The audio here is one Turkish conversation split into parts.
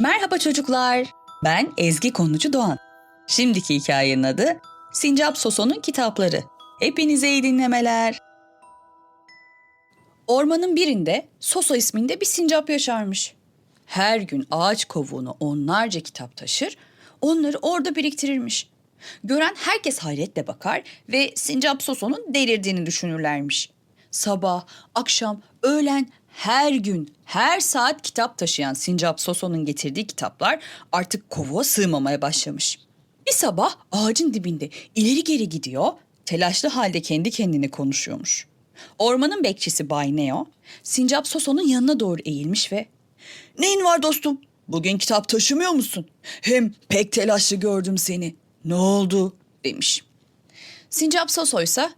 Merhaba çocuklar. Ben Ezgi Konucu Doğan. Şimdiki hikayenin adı Sincap Soso'nun kitapları. Hepinize iyi dinlemeler. Ormanın birinde Soso isminde bir sincap yaşarmış. Her gün ağaç kovuğuna onlarca kitap taşır, onları orada biriktirirmiş. Gören herkes hayretle bakar ve Sincap Soso'nun delirdiğini düşünürlermiş. Sabah, akşam, öğlen her gün, her saat kitap taşıyan Sincap Soso'nun getirdiği kitaplar artık kovuğa sığmamaya başlamış. Bir sabah ağacın dibinde ileri geri gidiyor, telaşlı halde kendi kendine konuşuyormuş. Ormanın bekçisi Bay Neo, Sincap Soso'nun yanına doğru eğilmiş ve ''Neyin var dostum? Bugün kitap taşımıyor musun? Hem pek telaşlı gördüm seni. Ne oldu?'' demiş. Sincap Soso ise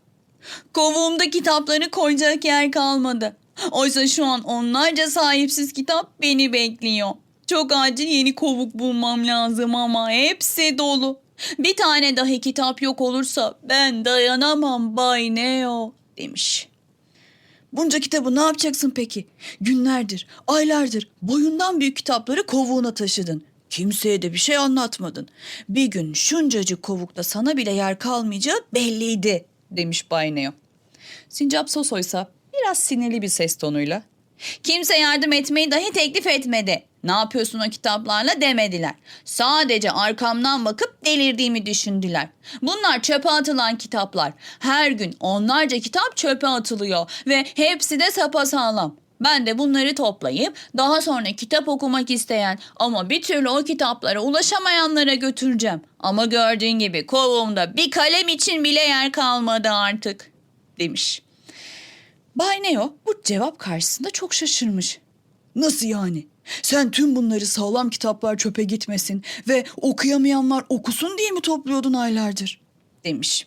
Kovuğumda kitapları koyacak yer kalmadı. Oysa şu an onlarca sahipsiz kitap beni bekliyor. Çok acil yeni kovuk bulmam lazım ama hepsi dolu. Bir tane dahi kitap yok olursa ben dayanamam Bay Neo demiş. Bunca kitabı ne yapacaksın peki? Günlerdir, aylardır boyundan büyük kitapları kovuğuna taşıdın. Kimseye de bir şey anlatmadın. Bir gün şuncacık kovukta sana bile yer kalmayacağı belliydi demiş Bay Neo. Sincap Soso biraz sinirli bir ses tonuyla Kimse yardım etmeyi dahi teklif etmedi. Ne yapıyorsun o kitaplarla demediler. Sadece arkamdan bakıp delirdiğimi düşündüler. Bunlar çöpe atılan kitaplar. Her gün onlarca kitap çöpe atılıyor ve hepsi de sapasağlam. Ben de bunları toplayıp daha sonra kitap okumak isteyen ama bir türlü o kitaplara ulaşamayanlara götüreceğim. Ama gördüğün gibi kovuğumda bir kalem için bile yer kalmadı artık demiş. Bay Neo bu cevap karşısında çok şaşırmış. Nasıl yani? Sen tüm bunları sağlam kitaplar çöpe gitmesin ve okuyamayanlar okusun diye mi topluyordun aylardır? Demiş.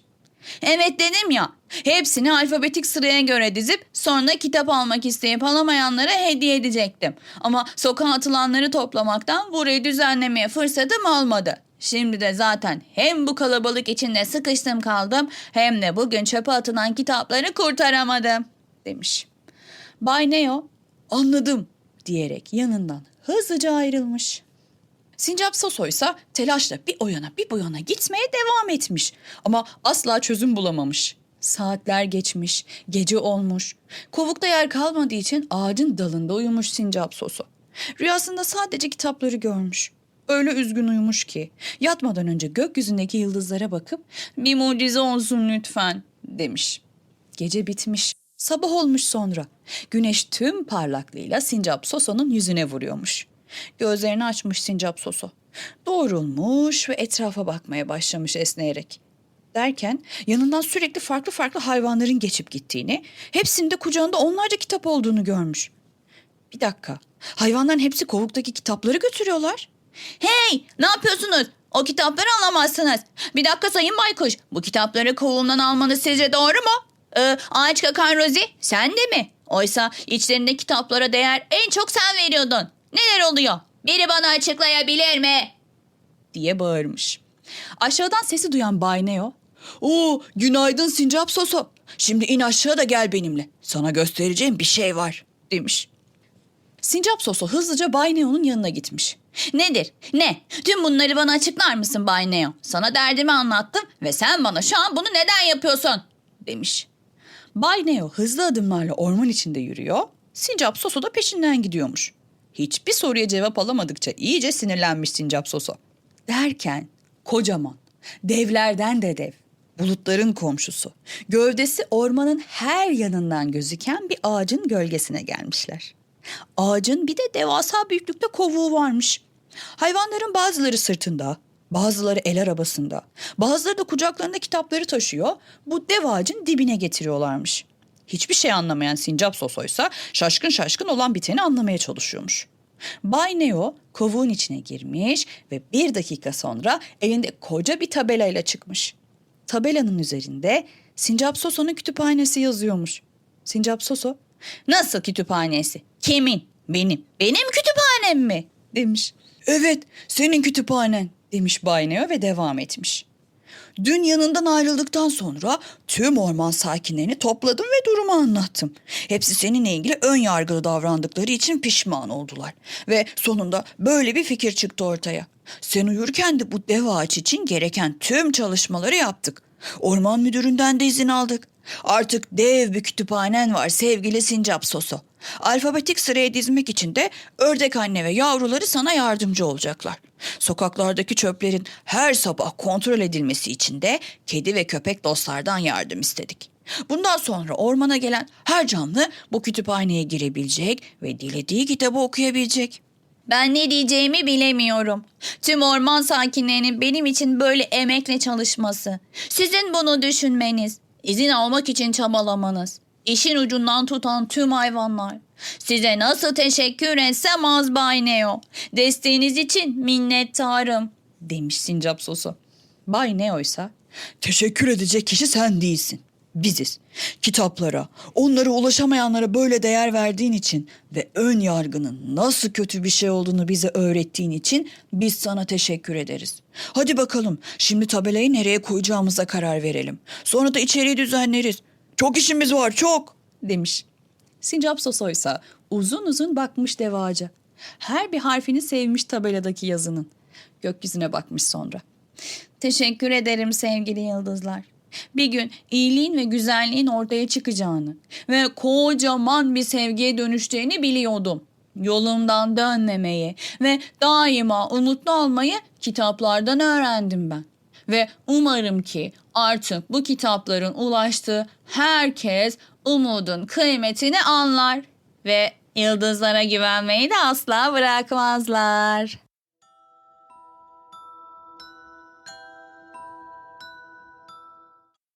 Evet dedim ya. Hepsini alfabetik sıraya göre dizip sonra kitap almak isteyip alamayanlara hediye edecektim. Ama sokağa atılanları toplamaktan burayı düzenlemeye fırsatım olmadı. Şimdi de zaten hem bu kalabalık içinde sıkıştım kaldım hem de bugün çöpe atılan kitapları kurtaramadım demiş. Bay Neo anladım diyerek yanından hızlıca ayrılmış. Sincap Soso ise telaşla bir o yana bir bu yana gitmeye devam etmiş. Ama asla çözüm bulamamış. Saatler geçmiş, gece olmuş. Kovukta yer kalmadığı için ağacın dalında uyumuş Sincap Soso. Rüyasında sadece kitapları görmüş. Öyle üzgün uyumuş ki yatmadan önce gökyüzündeki yıldızlara bakıp bir mucize olsun lütfen demiş. Gece bitmiş. Sabah olmuş sonra. Güneş tüm parlaklığıyla Sincap Soso'nun yüzüne vuruyormuş. Gözlerini açmış Sincap Soso. Doğrulmuş ve etrafa bakmaya başlamış esneyerek. Derken yanından sürekli farklı farklı hayvanların geçip gittiğini, hepsinde kucağında onlarca kitap olduğunu görmüş. Bir dakika, hayvanların hepsi kovuktaki kitapları götürüyorlar. Hey, ne yapıyorsunuz? O kitapları alamazsınız. Bir dakika Sayın Baykuş, bu kitapları kovuğumdan almanız sizce doğru mu? Ee, ağaç kakan Rozi, sen de mi? Oysa içlerinde kitaplara değer en çok sen veriyordun. Neler oluyor? Biri bana açıklayabilir mi? diye bağırmış. Aşağıdan sesi duyan Bay Neo, ''Oo, günaydın Sincap Soso. Şimdi in aşağı da gel benimle. Sana göstereceğim bir şey var.'' demiş. Sincap Soso hızlıca Bay Neo'nun yanına gitmiş. Nedir? Ne? Tüm bunları bana açıklar mısın Bay Neo? Sana derdimi anlattım ve sen bana şu an bunu neden yapıyorsun? demiş. Bay Neo hızlı adımlarla orman içinde yürüyor. Sincap Soso da peşinden gidiyormuş. Hiçbir soruya cevap alamadıkça iyice sinirlenmiş Sincap Soso. Derken kocaman, devlerden de dev, bulutların komşusu, gövdesi ormanın her yanından gözüken bir ağacın gölgesine gelmişler. Ağacın bir de devasa büyüklükte kovuğu varmış. Hayvanların bazıları sırtında, bazıları el arabasında, bazıları da kucaklarında kitapları taşıyor. Bu dev ağacın dibine getiriyorlarmış. Hiçbir şey anlamayan Sincap Soso'ysa şaşkın şaşkın olan biteni anlamaya çalışıyormuş. Bay Neo kovuğun içine girmiş ve bir dakika sonra elinde koca bir tabelayla çıkmış. Tabelanın üzerinde Sincap Soso'nun kütüphanesi yazıyormuş. Sincap Soso, nasıl kütüphanesi? Kimin? Benim. Benim kütüphanem mi? demiş. Evet, senin kütüphanen demiş Bay Neo ve devam etmiş. Dün yanından ayrıldıktan sonra tüm orman sakinlerini topladım ve durumu anlattım. Hepsi seninle ilgili ön yargılı davrandıkları için pişman oldular. Ve sonunda böyle bir fikir çıktı ortaya. Sen uyurken de bu dev ağaç için gereken tüm çalışmaları yaptık. Orman müdüründen de izin aldık. Artık dev bir kütüphanen var sevgili Sincap Soso. Alfabetik sıraya dizmek için de ördek anne ve yavruları sana yardımcı olacaklar. Sokaklardaki çöplerin her sabah kontrol edilmesi için de kedi ve köpek dostlardan yardım istedik. Bundan sonra ormana gelen her canlı bu kütüphaneye girebilecek ve dilediği kitabı okuyabilecek. Ben ne diyeceğimi bilemiyorum. Tüm orman sakinlerinin benim için böyle emekle çalışması. Sizin bunu düşünmeniz, izin almak için çabalamanız. işin ucundan tutan tüm hayvanlar. Size nasıl teşekkür etsem az Bay Neo. Desteğiniz için minnettarım. demiş Sincap Sosu. Bay Neo ise teşekkür edecek kişi sen değilsin. Biziz. Kitaplara, onlara ulaşamayanlara böyle değer verdiğin için ve ön yargının nasıl kötü bir şey olduğunu bize öğrettiğin için biz sana teşekkür ederiz. Hadi bakalım şimdi tabelayı nereye koyacağımıza karar verelim. Sonra da içeriği düzenleriz. Çok işimiz var çok demiş. Sincap Soso uzun uzun bakmış dev ağaca. Her bir harfini sevmiş tabeladaki yazının. Gökyüzüne bakmış sonra. Teşekkür ederim sevgili yıldızlar. Bir gün iyiliğin ve güzelliğin ortaya çıkacağını ve kocaman bir sevgiye dönüşeceğini biliyordum. Yolumdan dönmemeyi ve daima umutlu olmayı kitaplardan öğrendim ben. Ve umarım ki artık bu kitapların ulaştığı herkes umudun kıymetini anlar ve yıldızlara güvenmeyi de asla bırakmazlar.